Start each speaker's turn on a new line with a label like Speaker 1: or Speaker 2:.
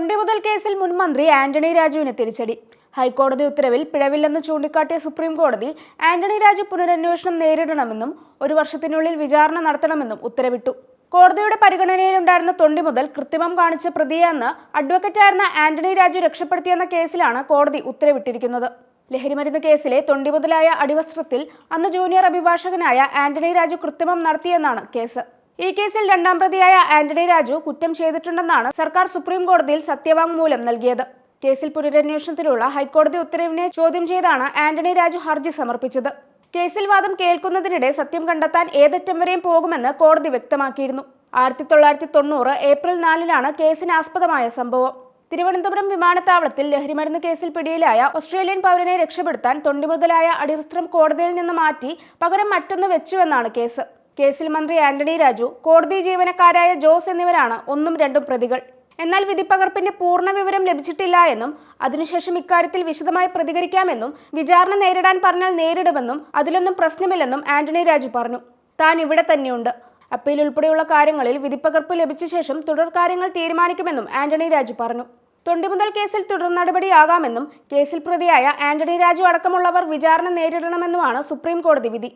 Speaker 1: തൊണ്ടിമുതൽ കേസിൽ മുൻ മന്ത്രി ആന്റണി രാജുവിന് തിരിച്ചടി. ഹൈക്കോടതി ഉത്തരവിൽ പിഴവില്ലെന്ന് ചൂണ്ടിക്കാട്ടിയ സുപ്രീം കോടതി ആന്റണി രാജു പുനരന്വേഷണം നേരിടണമെന്നും ഒരു വർഷത്തിനുള്ളിൽ വിചാരണ നടത്തണമെന്നും ഉത്തരവിട്ടു. കോടതിയുടെ പരിഗണനയിലുണ്ടായിരുന്ന തൊണ്ടി മുതൽ കൃത്രിമം കാണിച്ച പ്രതിയെന്ന് അഡ്വക്കറ്റായിരുന്ന ആന്റണി രാജു രക്ഷപ്പെടുത്തിയെന്ന കേസിലാണ് കോടതി ഉത്തരവിട്ടിരിക്കുന്നത്. ലഹരിമരുന്ന് കേസിലെ തൊണ്ടി മുതലായ അടിവസ്ത്രത്തിൽ അന്ന് ജൂനിയർ അഭിഭാഷകനായ ആന്റണി രാജു കൃത്രിമം നടത്തിയെന്നാണ് കേസ്. ഈ കേസിൽ രണ്ടാം പ്രതിയായ ആന്റണി രാജു കുറ്റം ചെയ്തിട്ടുണ്ടെന്നാണ് സർക്കാർ സുപ്രീം കോടതിയിൽ സത്യവാങ്മൂലം നൽകിയത്. കേസിൽ പുനരന്വേഷണത്തിലുള്ള ഹൈക്കോടതി ഉത്തരവിനെ ചോദ്യം ചെയ്താണ് ആന്റണി രാജു ഹർജി സമർപ്പിച്ചത്. കേസിൽ വാദം കേൾക്കുന്നതിനിടെ സത്യം കണ്ടെത്താൻ ഏതറ്റം വരെയും പോകുമെന്ന് കോടതി വ്യക്തമാക്കിയിരുന്നു. ആയിരത്തി തൊള്ളായിരത്തി തൊണ്ണൂറ് ഏപ്രിൽ നാലിനാണ് കേസിന് ആസ്പദമായ സംഭവം. തിരുവനന്തപുരം വിമാനത്താവളത്തിൽ ലഹരിമരുന്ന് കേസിൽ പിടിയിലായ ഓസ്ട്രേലിയൻ പൗരനെ രക്ഷപ്പെടുത്താൻ തൊണ്ടിമുതലായ അടിവസ്ത്രം കോടതിയിൽ നിന്ന് മാറ്റി പകരം മറ്റൊന്ന് വെച്ചുവെന്നാണ് കേസ്. കേസിൽ മന്ത്രി ആന്റണി രാജു കോടതി ജീവനക്കാരായ ജോസ് എന്നിവരാണ് ഒന്നും രണ്ടും പ്രതികൾ. എന്നാൽ വിധിപ്പകർപ്പിന്റെ പൂർണ വിവരം ലഭിച്ചിട്ടില്ല എന്നും അതിനുശേഷം ഇക്കാര്യത്തിൽ വിശദമായി പ്രതികരിക്കാമെന്നും വിചാരണ നേരിടാൻ പറഞ്ഞാൽ നേരിടുമെന്നും അതിലൊന്നും പ്രശ്നമില്ലെന്നും ആന്റണി രാജു പറഞ്ഞു. താൻ ഇവിടെ തന്നെയുണ്ട്. അപ്പീൽ ഉൾപ്പെടെയുള്ള കാര്യങ്ങളിൽ വിധിപ്പകർപ്പ് ലഭിച്ച ശേഷം തുടർ കാര്യങ്ങൾ തീരുമാനിക്കുമെന്നും ആന്റണി രാജു പറഞ്ഞു. തൊണ്ടിമുതൽ കേസിൽ തുടർ നടപടിയാകാമെന്നും കേസിൽ പ്രതിയായ ആന്റണി രാജു അടക്കമുള്ളവർ വിചാരണ നേരിടണമെന്നുമാണ് സുപ്രീം കോടതി വിധി.